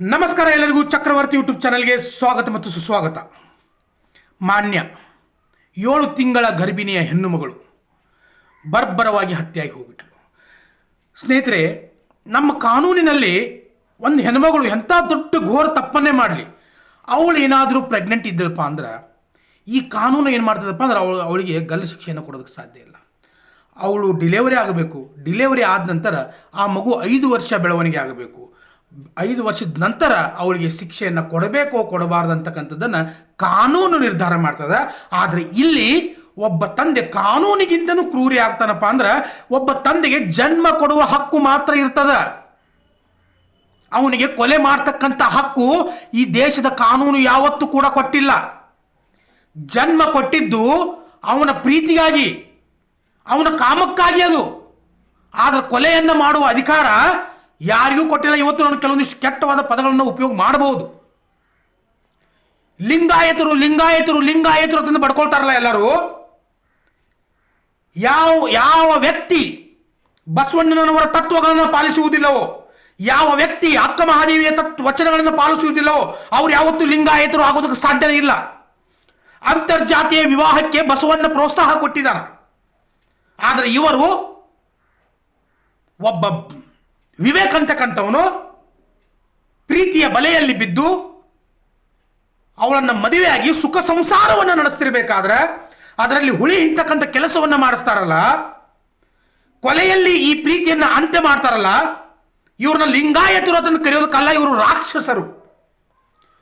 ನಮಸ್ಕಾರ ಎಲ್ಲರಿಗೂ ಚಕ್ರವರ್ತಿ ಯೂಟ್ಯೂಬ್ ಚಾನಲ್ಗೆ ಸ್ವಾಗತ ಮತ್ತು ಸುಸ್ವಾಗತ. ಮಾನ್ಯ ಏಳು ತಿಂಗಳ ಗರ್ಭಿಣಿಯ ಹೆಣ್ಣು ಮಗಳು ಬರ್ಬರವಾಗಿ ಹತ್ಯೆಯಾಗಿ ಹೋಗ್ಬಿಟ್ರು ಸ್ನೇಹಿತರೆ, ನಮ್ಮ ಕಾನೂನಿನಲ್ಲಿ ಒಂದು ಹೆಣ್ಮಗಳು ಎಂಥ ದೊಡ್ಡ ಘೋರ ತಪ್ಪನ್ನೇ ಮಾಡಲಿ. ಅವಳು ಏನಾದರೂ ಪ್ರೆಗ್ನೆಂಟ್ ಇದ್ದಳಪ್ಪ ಅಂದ್ರೆ, ಈ ಕಾನೂನು ಏನು ಮಾಡ್ತದಪ್ಪ ಅಂದ್ರೆ ಅವಳು ಅವಳಿಗೆ ಗಲ್ಲು ಶಿಕ್ಷೆಯನ್ನು ಕೊಡೋದಕ್ಕೆ ಸಾಧ್ಯ ಇಲ್ಲ. ಅವಳು ಡಿಲೆವರಿ ಆಗಬೇಕು. ಡಿಲೆವರಿ ಆದ ನಂತರ ಆ ಮಗು ಐದು ವರ್ಷ ಬೆಳವಣಿಗೆ ಆಗಬೇಕು. ಐದು ವರ್ಷದ ನಂತರ ಅವಳಿಗೆ ಶಿಕ್ಷೆಯನ್ನು ಕೊಡಬೇಕೋ ಕೊಡಬಾರ್ದು ಅಂತಕ್ಕಂಥದ್ದನ್ನು ಕಾನೂನು ನಿರ್ಧಾರ ಮಾಡ್ತದೆ. ಆದರೆ ಇಲ್ಲಿ ಒಬ್ಬ ತಂದೆ ಕಾನೂನಿಗಿಂತನೂ ಕ್ರೂರಿ ಆಗ್ತಾನಪ್ಪ ಅಂದ್ರೆ ಒಬ್ಬ ತಂದೆಗೆ ಜನ್ಮ ಕೊಡುವ ಹಕ್ಕು ಮಾತ್ರ ಇರ್ತದ. ಅವನಿಗೆ ಕೊಲೆ ಮಾಡ್ತಕ್ಕಂಥ ಹಕ್ಕು ಈ ದೇಶದ ಕಾನೂನು ಯಾವತ್ತೂ ಕೂಡ ಕೊಟ್ಟಿಲ್ಲ. ಜನ್ಮ ಕೊಟ್ಟಿದ್ದು ಅವನ ಪ್ರೀತಿಗಾಗಿ, ಅವನ ಕಾಮಕ್ಕಾಗಿ ಅದು. ಆದ್ರೆ ಕೊಲೆಯನ್ನು ಮಾಡುವ ಅಧಿಕಾರ ಯಾರಿಗೂ ಕೊಟ್ಟಿಲ್ಲ, ಇವತ್ತು ನಾನು ಕೆಲವೊಂದಿಷ್ಟು ಕೆಟ್ಟವಾದ ಪದಗಳನ್ನು ಉಪಯೋಗ ಮಾಡಬಹುದು. ಲಿಂಗಾಯತರು ಲಿಂಗಾಯತರು ಲಿಂಗಾಯತರು ಅಂತಂದು ಬಡ್ಕೊಳ್ತಾರಲ್ಲ ಎಲ್ಲರೂ? ಯಾವ ಯಾವ ವ್ಯಕ್ತಿ ಬಸವಣ್ಣನವರ ತತ್ವಗಳನ್ನು ಪಾಲಿಸುವುದಿಲ್ಲವೋ, ಯಾವ ವ್ಯಕ್ತಿ ಅಕ್ಕ ಮಹಾದೇವಿಯ ತತ್ವ ವಚನಗಳನ್ನು ಪಾಲಿಸುವುದಿಲ್ಲವೋ, ಅವ್ರು ಯಾವತ್ತೂ ಲಿಂಗಾಯತರು ಆಗೋದಕ್ಕೆ ಸಾಧ್ಯನೇ ಇಲ್ಲ. ಅಂತರ್ಜಾತಿಯ ವಿವಾಹಕ್ಕೆ ಬಸವಣ್ಣ ಪ್ರೋತ್ಸಾಹ ಕೊಟ್ಟಿದ್ದಾನೆ. ಆದರೆ ಇವರು ಒಬ್ಬ ವಿವೇಕ್ ಅಂತಕ್ಕಂಥವನು ಪ್ರೀತಿಯ ಬಲೆಯಲ್ಲಿ ಬಿದ್ದು ಅವಳನ್ನು ಮದುವೆಯಾಗಿ ಸುಖ ಸಂಸಾರವನ್ನು ನಡೆಸ್ತಿರ್ಬೇಕಾದ್ರೆ ಅದರಲ್ಲಿ ಹುಳಿ ಹಿಂಡ್ತಕ್ಕಂಥ ಕೆಲಸವನ್ನು ಮಾಡಿಸ್ತಾರಲ್ಲ, ಕೊಲೆಯಲ್ಲಿ ಈ ಪ್ರೀತಿಯನ್ನು ಅಂತ್ಯ ಮಾಡ್ತಾರಲ್ಲ, ಇವ್ರನ್ನ ಲಿಂಗಾಯತರು ಅದನ್ನು ಕರೆಯೋದಕ್ಕಲ್ಲ, ಇವರು ರಾಕ್ಷಸರು.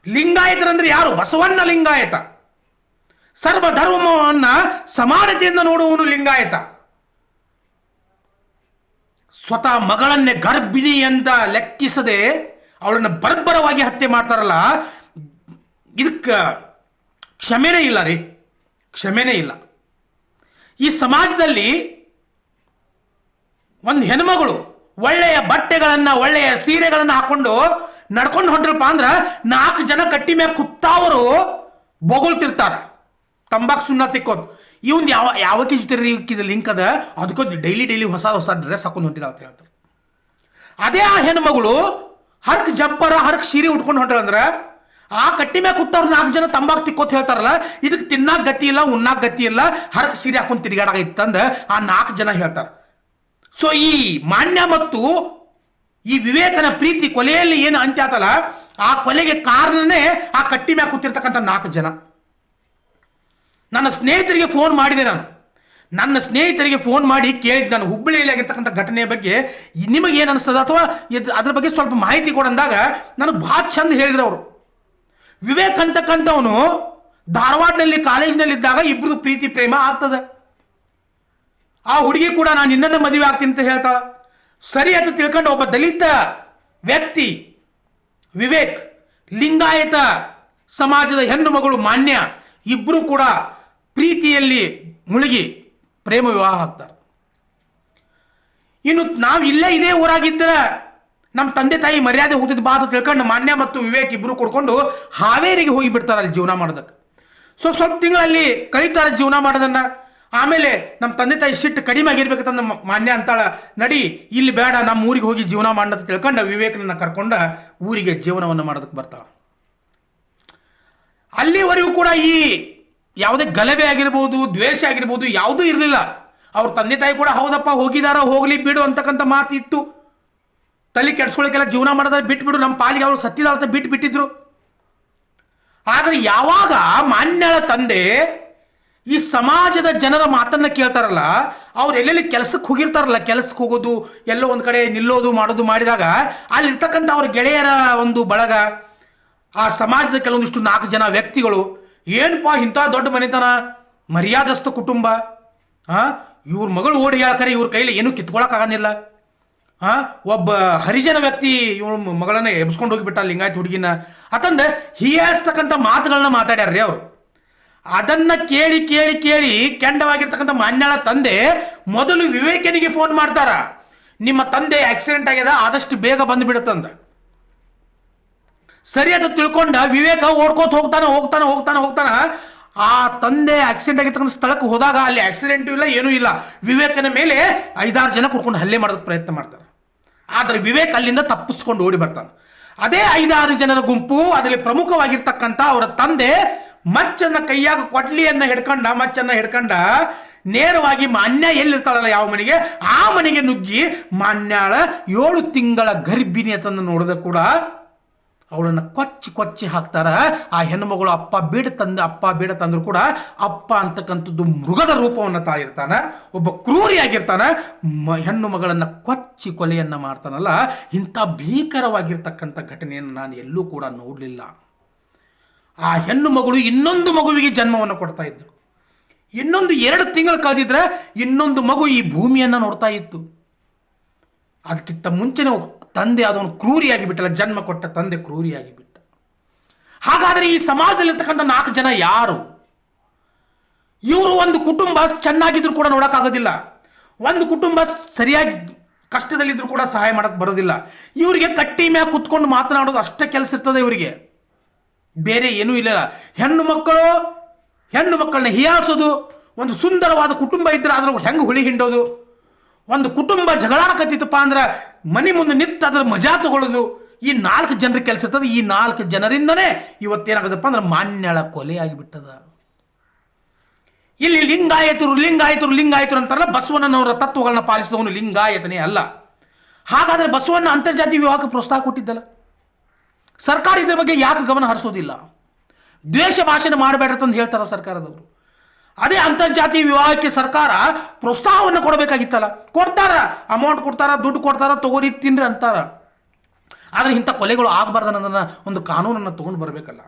ಲಿಂಗಾಯತರಂದ್ರೆ ಯಾರು? ಬಸವಣ್ಣ ಲಿಂಗಾಯತ. ಸರ್ವಧರ್ಮವನ್ನು ಸಮಾನತೆಯಿಂದ ನೋಡುವವನು ಲಿಂಗಾಯತ. ಸ್ವತಃ ಮಗಳನ್ನೇ ಗರ್ಭಿಣಿ ಅಂತ ಲೆಕ್ಕಿಸದೆ ಅವಳನ್ನು ಬರ್ಬರವಾಗಿ ಹತ್ಯೆ ಮಾಡ್ತಾರಲ್ಲ, ಇದಕ್ಕೆ ಕ್ಷಮೆನೇ ಇಲ್ಲ ರೀ. ಕ್ಷಮೆನೇ ಇಲ್ಲ. ಈ ಸಮಾಜದಲ್ಲಿ ಒಂದು ಹೆಣ್ಮಗಳು ಒಳ್ಳೆಯ ಬಟ್ಟೆಗಳನ್ನು, ಒಳ್ಳೆಯ ಸೀರೆಗಳನ್ನು ಹಾಕೊಂಡು ನಡ್ಕೊಂಡು ಹೊಂಟ್ರಪ್ಪ ಅಂದ್ರೆ ನಾಲ್ಕು ಜನ ಕಟ್ಟಿ ಮ್ಯಾಗ ಕುತ್ತಾವರು ಬೊಗಳ್ತಿರ್ತಾರೆ. ತಂಬಾಕು ಸುಣ್ಣ ತಿಕ್ಕೋದು. ಇವಂದು ಯಾವ ಯಾವಕ್ಕೆ ಜೊತೆ ಇದು ಲಿಂಕ್ ಅದ? ಅದಕ್ಕೆ ಡೈಲಿ ಡೈಲಿ ಹೊಸ ಹೊಸ ಡ್ರೆಸ್ ಹಾಕೊಂಡು ಹೊಂಟಿದ ಅಂತ ಹೇಳ್ತಾರೆ. ಅದೇ ಆ ಹೆಣ್ಮಗಳು ಹರ್ಕ್ ಜಂಪರ, ಹರ್ಕ್ ಸೀರೆ ಉಟ್ಕೊಂಡು ಹೊಂಟ್ರಂದ್ರೆ ಆ ಕಟ್ಟಿ ಮ್ಯಾಗ ಕೂತವ್ರು ನಾಲ್ಕು ಜನ ತಂಬಾಕ್ ತಿಕ್ಕೋತ್ ಹೇಳ್ತಾರಲ್ಲ ಇದಕ್ಕೆ ತಿನ್ನಾಕ ಗತಿ ಇಲ್ಲ, ಉಣ್ಣಾಕ ಗತಿ ಇಲ್ಲ, ಹರ್ಕ್ ಸೀರೆ ಹಾಕೊಂಡು ತಿರುಗಾಡ ಇತ್ತಂದ ಆ ನಾಲ್ಕು ಜನ ಹೇಳ್ತಾರೆ. ಸೊ ಈ ಮಾನ್ಯ ಮತ್ತು ಈ ವಿವೇಕನ ಪ್ರೀತಿ ಕೊಲೆಯಲ್ಲಿ ಏನು ಅಂತ್ಯ ಆ ಕೊಲೆಗೆ ಕಾರಣನೇ ಆ ಕಟ್ಟಿ ಮ್ಯಾಗ ಕೂತಿರ್ತಕ್ಕಂಥ ನಾಲ್ಕು ಜನ. ನನ್ನ ಸ್ನೇಹಿತರಿಗೆ ಫೋನ್ ಮಾಡಿದೆ ನಾನು. ನನ್ನ ಸ್ನೇಹಿತರಿಗೆ ಫೋನ್ ಮಾಡಿ ಕೇಳಿದ್ದು ನಾನು ಹುಬ್ಬಳ್ಳಿಯಲ್ಲಿ ಆಗಿರ್ತಕ್ಕಂಥ ಘಟನೆಯ ಬಗ್ಗೆ ನಿಮಗೆ ಏನು ಅನಿಸ್ತದ? ಅಥವಾ ಅದ್ರ ಬಗ್ಗೆ ಸ್ವಲ್ಪ ಮಾಹಿತಿ ಕೊಡಂದಾಗ ನನಗೆ ಭಾಳ ಚಂದ ಹೇಳಿದ್ರು ಅವರು. ವಿವೇಕ್ ಅಂತಕ್ಕಂಥವನು ಧಾರವಾಡನಲ್ಲಿ ಕಾಲೇಜಿನಲ್ಲಿದ್ದಾಗ ಇಬ್ಬರು ಪ್ರೀತಿ ಪ್ರೇಮ ಆಗ್ತದೆ. ಆ ಹುಡುಗಿ ಕೂಡ ನಾನು ನಿನ್ನನ್ನು ಮದುವೆ ಆಗ್ತೀನಿ ಅಂತ ಹೇಳ್ತಾಳ. ಸರಿ ಅಂತ ತಿಳ್ಕೊಂಡು ಒಬ್ಬ ದಲಿತ ವ್ಯಕ್ತಿ ವಿವೇಕ್, ಲಿಂಗಾಯತ ಸಮಾಜದ ಹೆಣ್ಣು ಮಗಳು ಮಾನ್ಯ ಇಬ್ಬರು ಕೂಡ ಪ್ರೀತಿಯಲ್ಲಿ ಮುಳುಗಿ ಪ್ರೇಮ ವಿವಾಹ ಆಗ್ತಾರೆ. ಇನ್ನು ನಾವು ಇಲ್ಲೇ ಇದೇ ಊರಾಗಿದ್ದರೆ ನಮ್ಮ ತಂದೆ ತಾಯಿ ಮರ್ಯಾದೆ ಹೋಗಿದ್ದ ಬಾ ಅಂತ ತಿಳ್ಕೊಂಡು ಮಾನ್ಯ ಮತ್ತು ವಿವೇಕ್ ಇಬ್ಬರು ಕೊಡ್ಕೊಂಡು ಹಾವೇರಿಗೆ ಹೋಗಿ ಬಿಡ್ತಾರೆ ಅಲ್ಲಿ ಜೀವನ ಮಾಡೋದಕ್ಕೆ. ಸೊ ಸ್ವಲ್ಪ ತಿಂಗಳಲ್ಲಿ ಕಳಿತಾರೆ ಜೀವನ ಮಾಡೋದನ್ನ. ಆಮೇಲೆ ನಮ್ಮ ತಂದೆ ತಾಯಿ ಸಿಟ್ಟು ಕಡಿಮೆ ಆಗಿರ್ಬೇಕಂತ ಮಾನ್ಯ ಅಂತಾಳ, ನಡಿ, ಇಲ್ಲಿ ಬೇಡ, ನಮ್ಮ ಊರಿಗೆ ಹೋಗಿ ಜೀವನ ಮಾಡೋದು ತಿಳ್ಕೊಂಡು ವಿವೇಕನನ್ನ ಕರ್ಕೊಂಡ ಊರಿಗೆ ಜೀವನವನ್ನು ಮಾಡೋದಕ್ಕೆ ಬರ್ತಾಳ. ಅಲ್ಲಿವರೆಗೂ ಕೂಡ ಈ ಯಾವುದೇ ಗಲಭೆ ಆಗಿರ್ಬೋದು, ದ್ವೇಷ ಆಗಿರ್ಬೋದು, ಯಾವುದೂ ಇರಲಿಲ್ಲ. ಅವ್ರ ತಂದೆ ತಾಯಿ ಕೂಡ ಹೌದಪ್ಪ, ಹೋಗಿದಾರ, ಹೋಗ್ಲಿ ಬಿಡು ಅಂತಕ್ಕಂಥ ಮಾತು ಇತ್ತು ತಲೆ ಕೆಡ್ಸ್ಕೊಳಕ್ಕೆಲ್ಲ ಜೀವನ ಮಾಡೋದ್ರೆ ಬಿಟ್ಬಿಡು, ನಮ್ಮ ಪಾಲಿಗೆ ಅವರು ಸತ್ತಿದ ಅಂತ ಬಿಟ್ಟು ಬಿಟ್ಟಿದ್ರು ಆದರೆ ಯಾವಾಗ ಮಾನ್ಯಳ ತಂದೆ ಈ ಸಮಾಜದ ಜನರ ಮಾತನ್ನ ಕೇಳ್ತಾರಲ್ಲ, ಅವ್ರು ಎಲ್ಲೆಲ್ಲಿ ಕೆಲಸಕ್ಕೆ ಹೋಗಿರ್ತಾರಲ್ಲ, ಕೆಲಸಕ್ಕೆ ಹೋಗೋದು, ಎಲ್ಲೋ ಒಂದು ಕಡೆ ನಿಲ್ಲೋದು, ಮಾಡೋದು, ಮಾಡಿದಾಗ, ಅಲ್ಲಿರ್ತಕ್ಕಂಥ ಅವ್ರ ಗೆಳೆಯರ ಒಂದು ಬಳಗ, ಆ ಸಮಾಜದ ಕೆಲವೊಂದಿಷ್ಟು ನಾಲ್ಕು ಜನ ವ್ಯಕ್ತಿಗಳು ಏನಪ್ಪ ಇಂಥ ದೊಡ್ಡ ಮನೆತನ? ಮರ್ಯಾದಸ್ಥ ಕುಟುಂಬ? ಆ? ಇವ್ರ ಮಗಳು ಓಡಿ ಹೇಳ್ತಾರೆ ಇವ್ರ ಕೈಲಿ ಏನೂ ಕಿತ್ಕೊಳಕ್ಕಾಗಂಗಿಲ್ಲ ಆ? ಒಬ್ಬ ಹರಿಜನ ವ್ಯಕ್ತಿ ಇವಳ ಮಗಳನ್ನ ಎಬ್ಸ್ಕೊಂಡು ಹೋಗಿಬಿಟ್ಟ ಲಿಂಗಾಯತ್ ಹುಡುಗಿನ. ಅತಂದ ಹೀಯಾಳಿಸ್ತಕ್ಕಂಥ ಮಾತುಗಳನ್ನ ಮಾತಾಡ್ಯಾರ್ರಿ ಅವರು. ಅದನ್ನ ಕೇಳಿ ಕೇಳಿ ಕೇಳಿ ಕೆಂಡವಾಗಿರ್ತಕ್ಕಂಥ ಮಾನ್ಯಾಳ ತಂದೆ ಮೊದಲು ವಿವೇಕನಿಗೆ ಫೋನ್ ಮಾಡ್ತಾರ. ನಿಮ್ಮ ತಂದೆ ಆಕ್ಸಿಡೆಂಟ್ ಆಗ್ಯದ, ಆದಷ್ಟು ಬೇಗ ಬಂದು ಬಿಡುತ್ತಂದ ಸರಿ ಅಂತ ತಿಳ್ಕೊಂಡ ವಿವೇಕ ಓಡ್ಕೋತ ಹೋಗ್ತಾನೆ ಹೋಗ್ತಾನೆ ಹೋಗ್ತಾನೆ, ಹೋಗ್ತಾನ. ಆ ತಂದೆ ಆಕ್ಸಿಡೆಂಟ್ ಆಗಿರ್ತಕ್ಕಂಥ ಸ್ಥಳಕ್ಕೆ ಹೋದಾಗ ಅಲ್ಲಿ ಆಕ್ಸಿಡೆಂಟ್ ಇಲ್ಲ, ಏನೂ ಇಲ್ಲ. ವಿವೇಕನ ಮೇಲೆ ಐದಾರು ಜನ ಕುಡ್ಕೊಂಡು ಹಲ್ಲೆ ಮಾಡೋದಕ್ಕೆ ಪ್ರಯತ್ನ ಮಾಡ್ತಾರೆ. ಆದರೆ ವಿವೇಕ್ ಅಲ್ಲಿಂದ ತಪ್ಪಿಸ್ಕೊಂಡು ಓಡಿ ಬರ್ತಾನೆ. ಅದೇ ಐದಾರು ಜನರ ಗುಂಪು ಅದರಲ್ಲಿ ಪ್ರಮುಖವಾಗಿರ್ತಕ್ಕಂಥ ಅವರ ತಂದೆ ಮಚ್ಚನ್ನ ಕೈಯಾಗ ಕೊಡ್ಲಿಯನ್ನ ಹಿಡ್ಕೊಂಡ, ಮಚ್ಚನ್ನ ಹಿಡ್ಕೊಂಡ ನೇರವಾಗಿ ಮಾನ್ಯ ಎಲ್ಲಿರ್ತಾಳಲ್ಲ ಯಾವ ಮನೆಗೆ? ಆ ಮನೆಗೆ ನುಗ್ಗಿ ಮಾನ್ಯಾಳ ಏಳು ತಿಂಗಳ ಗರ್ಭಿಣಿ ಅಂತಂದು ನೋಡಿದ ಕೂಡ ಅವಳನ್ನು ಕೊಚ್ಚಿ ಕೊಚ್ಚಿ ಹಾಕ್ತಾರ. ಆ ಹೆಣ್ಣುಮಗಳು ಅಪ್ಪ ಬೀಡ ತಂದ, ಅಪ್ಪ ಬೀಡ ತಂದ್ರು ಕೂಡ ಅಪ್ಪ ಅಂತಕ್ಕಂಥದ್ದು ಮೃಗದ ರೂಪವನ್ನು ತಾಳಿರ್ತಾನೆ. ಒಬ್ಬ ಕ್ರೂರಿಯಾಗಿರ್ತಾನೆ ಮ ಹೆಣ್ಣು ಮಗಳನ್ನು ಕೊಚ್ಚಿ ಕೊಲೆಯನ್ನು ಮಾಡ್ತಾನಲ್ಲ. ಇಂಥ ಭೀಕರವಾಗಿರ್ತಕ್ಕಂಥ ಘಟನೆಯನ್ನು ನಾನು ಎಲ್ಲೂ ಕೂಡ ನೋಡಲಿಲ್ಲ. ಆ ಹೆಣ್ಣು ಮಗಳು ಇನ್ನೊಂದು ಮಗುವಿಗೆ ಜನ್ಮವನ್ನು ಕೊಡ್ತಾ ಇದ್ದರು ಇನ್ನೊಂದು ಎರಡು ತಿಂಗಳು ಕಳೆದಿದ್ರೆ ಇನ್ನೊಂದು ಮಗು ಈ ಭೂಮಿಯನ್ನು ನೋಡ್ತಾ ಇತ್ತು. ಅದಕ್ಕಿಂತ ಮುಂಚೆನೇ ತಂದೆ ಅದನ್ನು ಕ್ರೂರಿಯಾಗಿ ಬಿಟ್ಟಲ್ಲ, ಜನ್ಮ ಕೊಟ್ಟ ತಂದೆ ಕ್ರೂರಿಯಾಗಿ ಬಿಟ್ಟ. ಹಾಗಾದರೆ ಈ ಸಮಾಜದಲ್ಲಿರ್ತಕ್ಕಂಥ ನಾಲ್ಕು ಜನ ಯಾರು? ಇವರು ಒಂದು ಕುಟುಂಬ ಚೆನ್ನಾಗಿದ್ರು ಕೂಡ ನೋಡೋಕ್ಕಾಗೋದಿಲ್ಲ. ಒಂದು ಕುಟುಂಬ ಸರಿಯಾಗಿ ಕಷ್ಟದಲ್ಲಿದ್ದರೂ ಕೂಡ ಸಹಾಯ ಮಾಡೋಕ್ಕೆ ಬರೋದಿಲ್ಲ. ಇವರಿಗೆ ಕಟ್ಟಿ ಮ್ಯಾಗ ಕುತ್ಕೊಂಡು ಮಾತನಾಡೋದು ಅಷ್ಟೇ ಕೆಲಸ ಇರ್ತದೆ ಇವರಿಗೆ. ಬೇರೆ ಏನೂ ಇಲ್ಲ ಹೆಣ್ಣು ಮಕ್ಕಳು, ಹೆಣ್ಣು ಮಕ್ಕಳನ್ನ ಹೀಯಾಳಿಸೋದು, ಒಂದು ಸುಂದರವಾದ ಕುಟುಂಬ ಇದ್ದರೆ ಅದ್ರ ಹೆಂಗೆ ಹುಳಿ ಹಿಂಡೋದು? ಒಂದು ಕುಟುಂಬ ಜಗಳಾಡಕತ್ತಿತ್ತಪ್ಪ ಅಂದ್ರೆ ಮನೆ ಮುಂದೆ ನಿಂತು ಅದ್ರ ಮಜಾ ತಗೊಳ್ಳೋದು ಈ ನಾಲ್ಕು ಜನರ ಕೆಲಸ ಇರ್ತದೆ, ಈ ನಾಲ್ಕು ಜನರಿಂದನೇ ಇವತ್ತೇನಾಗದಪ್ಪ ಅಂದ್ರೆ ಮಾನ್ಯಳ ಕೊಲೆ ಆಗಿಬಿಟ್ಟದ. ಇಲ್ಲಿ ಲಿಂಗಾಯತರು ಲಿಂಗಾಯತರು ಲಿಂಗಾಯತರು ಅಂತಾರಲ್ಲ, ಬಸವಣ್ಣನವರ ತತ್ವಗಳನ್ನ ಪಾಲಿಸಿದವನು ಲಿಂಗಾಯತನೇ ಅಲ್ಲ. ಹಾಗಾದ್ರೆ ಬಸವಣ್ಣ ಅಂತರ್ಜಾತಿ ವಿವಾಹಕ್ಕೆ ಪ್ರೋತ್ಸಾಹ ಕೊಟ್ಟಿದ್ದಲ್ಲ. ಸರ್ಕಾರ ಇದ್ರ ಬಗ್ಗೆ ಯಾಕೆ ಗಮನ ಹರಿಸೋದಿಲ್ಲ? ದ್ವೇಷ ಭಾಷಣ ಮಾಡಬೇಡ ಅಂತ ಹೇಳ್ತಾರ ಸರ್ಕಾರದವರು. ಅದೇ ಅಂತರ್ಜಾತಿ ವಿವಾಹಕ್ಕೆ ಸರ್ಕಾರ ಪ್ರೋತ್ಸಾಹವನ್ನು ಕೊಡಬೇಕಾಗಿತ್ತಲ್ಲ. ಕೊಡ್ತಾರ ಅಮೌಂಟ್ ಕೊಡ್ತಾರ, ದುಡ್ಡು ಕೊಡ್ತಾರ, ತಗೋರಿ, ತಿನ್ರಿ ಅಂತಾರ. ಆದರೆ ಇಂಥ ಕೊಲೆಗಳು ಆಗಬಾರ್ದು ಅನ್ನೋದನ್ನ ಒಂದು ಕಾನೂನನ್ನು ತಗೊಂಡು ಬರಬೇಕಲ್ಲ.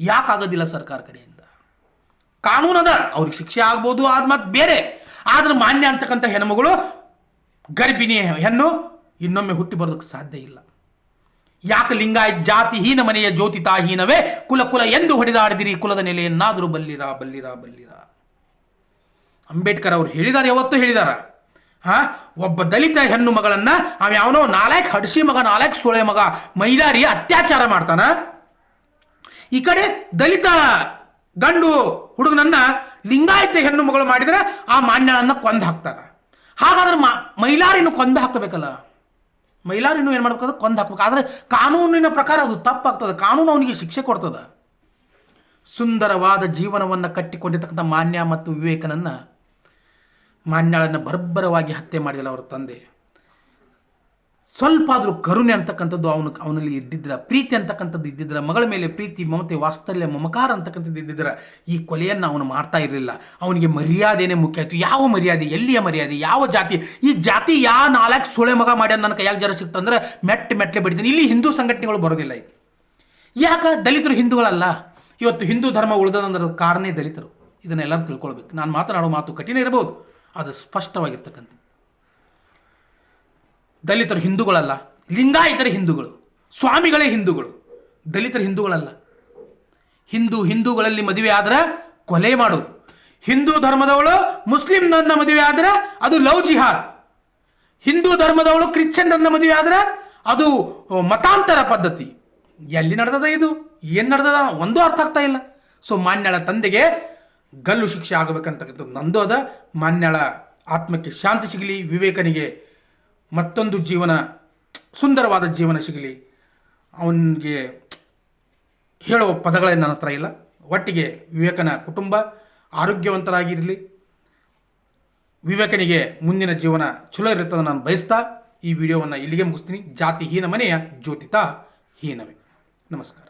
ಯಾಕಾಗೋದಿಲ್ಲ ಸರ್ಕಾರ ಕಡೆಯಿಂದ? ಕಾನೂನು ಅದ, ಅವ್ರಿಗೆ ಶಿಕ್ಷೆ ಆಗ್ಬೋದು, ಆದ ಮತ್ತೆ ಬೇರೆ. ಆದ್ರೆ ಮಾನ್ಯ ಅಂತಕ್ಕಂಥ ಹೆಣ್ಮಗಳು ಗರ್ಭಿಣಿ ಹೆಣ್ಣು ಇನ್ನೊಮ್ಮೆ ಹುಟ್ಟಿ ಬರೋದಕ್ಕೆ ಸಾಧ್ಯ ಇಲ್ಲ. ಯಾಕೆ ಲಿಂಗಾಯತ್ ಜಾತಿಹೀನ ಮನೆಯ ಜ್ಯೋತಿ ತಾಹೀನವೇ? ಕುಲ ಕುಲ ಎಂದು ಹೊಡೆದಾಡಿದಿರಿ, ಕುಲದ ನೆಲೆಯನ್ನಾದರೂ ಬಲ್ಲಿರ ಬಲ್ಲಿರ ಬಲ್ಲಿರ. ಅಂಬೇಡ್ಕರ್ ಅವರು ಹೇಳಿದ್ದಾರೆ ಯಾವತ್ತೂ ಹೇಳಿದಾರ. ಹಾ, ಒಬ್ಬ ದಲಿತ ಹೆಣ್ಣು ಮಗಳನ್ನ ಅವ ಯಾವನೋ ನಾಲ್ಕು ಹಡ್ಸಿ ಮಗ, ನಾಲ್ಕು ಸೋಳೆ ಮಗ ಮೈಲಾರಿ ಅತ್ಯಾಚಾರ ಮಾಡ್ತಾನ. ಈ ಕಡೆ ದಲಿತ ಗಂಡು ಹುಡುಗನನ್ನ ಲಿಂಗಾಯತ ಹೆಣ್ಣು ಮಗಳು ಮಾಡಿದ್ರೆ ಆ ಮಾನ್ಯಳನ್ನ ಕೊಂದು ಹಾಕ್ತಾರ. ಹಾಗಾದ್ರೆ ಮೈಲಾರಿನ ಕೊಂದು ಹಾಕಬೇಕಲ್ಲ? ಮೈಲಾರಿನೂ ಏನು ಮಾಡ್ಬೇಕು ಕೊಂದು ಹಾಕ್ಬೇಕು. ಆದರೆ ಕಾನೂನಿನ ಪ್ರಕಾರ ಅದು ತಪ್ಪಾಗ್ತದೆ. ಕಾನೂನು ಅವನಿಗೆ ಶಿಕ್ಷೆ ಕೊಡ್ತದೆ. ಸುಂದರವಾದ ಜೀವನವನ್ನು ಕಟ್ಟಿಕೊಂಡಿರ್ತಕ್ಕಂಥ ಮಾನ್ಯ ಮತ್ತು ವಿವೇಕನನ್ನು ಮಾನ್ಯಳನ್ನು ಬರ್ಬರವಾಗಿ ಹತ್ಯೆ ಮಾಡಿದಲ್ಲ ಅವರ ತಂದೆ. ಸ್ವಲ್ಪ ಆದರೂ ಕರುಣೆ ಅಂತಕ್ಕಂಥದ್ದು ಅವನು ಅವನಲ್ಲಿ ಇದ್ದಿದ್ರ ಪ್ರೀತಿ ಅಂತಕ್ಕಂಥದ್ದು ಇದ್ದಿದ್ರ ಮಗಳ ಮೇಲೆ ಪ್ರೀತಿ, ಮಮತೆ, ವಾತ್ಸಲ್ಯ, ಮಮಕಾರ ಅಂತಕ್ಕಂಥದ್ದು ಇದ್ದಿದ್ರ ಈ ಕೊಲೆಯನ್ನು ಅವನು ಮಾಡ್ತಾ ಇರಲಿಲ್ಲ. ಅವನಿಗೆ ಮರ್ಯಾದೆನೇ ಮುಖ್ಯ ಆಯಿತು. ಯಾವ ಮರ್ಯಾದೆ? ಎಲ್ಲಿಯ ಮರ್ಯಾದೆ? ಯಾವ ಜಾತಿ? ಈ ಜಾತಿ ಯಾ ನಾಲ್ಕು ಸೊಳೆ ಮಗ ಮಾಡ್ಯಾನ ನನ್ನ ಕೈಯಾಗ ಜರ ಸಿಕ್ತಂದ್ರೆ ಮೆಟ್ಟ ಮೆಟ್ಟಲೆ ಬಿಡ್ತೀನಿ. ಇಲ್ಲಿ ಹಿಂದೂ ಸಂಘಟನೆಗಳು ಬರೋದಿಲ್ಲ ಯಾಕೆ? ದಲಿತರು ಹಿಂದೂಗಳಲ್ಲ. ಇವತ್ತು ಹಿಂದೂ ಧರ್ಮ ಉಳಿದದಂದ್ರೆ ಕಾರಣ ದಲಿತರು. ಇದನ್ನೆಲ್ಲರೂ ತಿಳ್ಕೊಳ್ಬೇಕು. ನಾನು ಮಾತನಾಡೋ ಮಾತು ಕಠಿಣ ಇರಬಹುದು ಅದು ಸ್ಪಷ್ಟವಾಗಿರ್ತಕ್ಕಂಥ ದಲಿತರು ಹಿಂದೂಗಳಲ್ಲ, ಲಿಂಗಾಯಿತರ ಹಿಂದೂಗಳು, ಸ್ವಾಮಿಗಳೇ ಹಿಂದೂಗಳು, ದಲಿತರು ಹಿಂದೂಗಳಲ್ಲ. ಹಿಂದೂ ಹಿಂದೂಗಳಲ್ಲಿ ಮದುವೆ ಆದ್ರೆ ಕೊಲೆ ಮಾಡೋದು. ಹಿಂದೂ ಧರ್ಮದವಳು ಮುಸ್ಲಿಂನನ್ನ ಮದುವೆ ಆದ್ರೆ ಅದು ಲವ್ ಜಿಹಾದ್. ಹಿಂದೂ ಧರ್ಮದವಳು ಕ್ರಿಶ್ಚಿಯನ್ನನ್ನ ಮದುವೆ ಆದ್ರೆ ಅದು ಮತಾಂತರ ಪದ್ಧತಿ. ಎಲ್ಲಿ ನಡೆದದ ಇದು? ಏನು ನಡೆದದ? ಒಂದೂ ಅರ್ಥ ಆಗ್ತಾ ಇಲ್ಲ. ಸೊ, ಮಾನ್ಯಳ ತಂದೆಗೆ ಗಲ್ಲು ಶಿಕ್ಷೆ ಆಗಬೇಕಂತಕ್ಕಂಥದ್ದು ನಂದು ಅದ. ಮಾನ್ಯಳ ಆತ್ಮಕ್ಕೆ ಶಾಂತಿ ಸಿಗಲಿ, ವಿವೇಕನಿಗೆ ಮತ್ತೊಂದು ಜೀವನ, ಸುಂದರವಾದ ಜೀವನ ಸಿಗಲಿ. ಅವನಿಗೆ ಹೇಳುವ ಪದಗಳೇ ನನ್ನ ಹತ್ರ ಇಲ್ಲ. ಒಟ್ಟಿಗೆ ವಿವೇಕನ ಕುಟುಂಬ ಆರೋಗ್ಯವಂತರಾಗಿರಲಿ. ವಿವೇಕನಿಗೆ ಮುಂದಿನ ಜೀವನ ಚಲೋ ಇರುತ್ತದೆ ನಾನು ಬಯಸ್ತಾ ಈ ವಿಡಿಯೋವನ್ನು ಇಲ್ಲಿಗೆ ಮುಗಿಸ್ತೀನಿ. ಜಾತಿ ಹೀನ ಮನೆಯ ಜ್ಯೋತಿತಾ ಹೀನವೇ. ನಮಸ್ಕಾರ.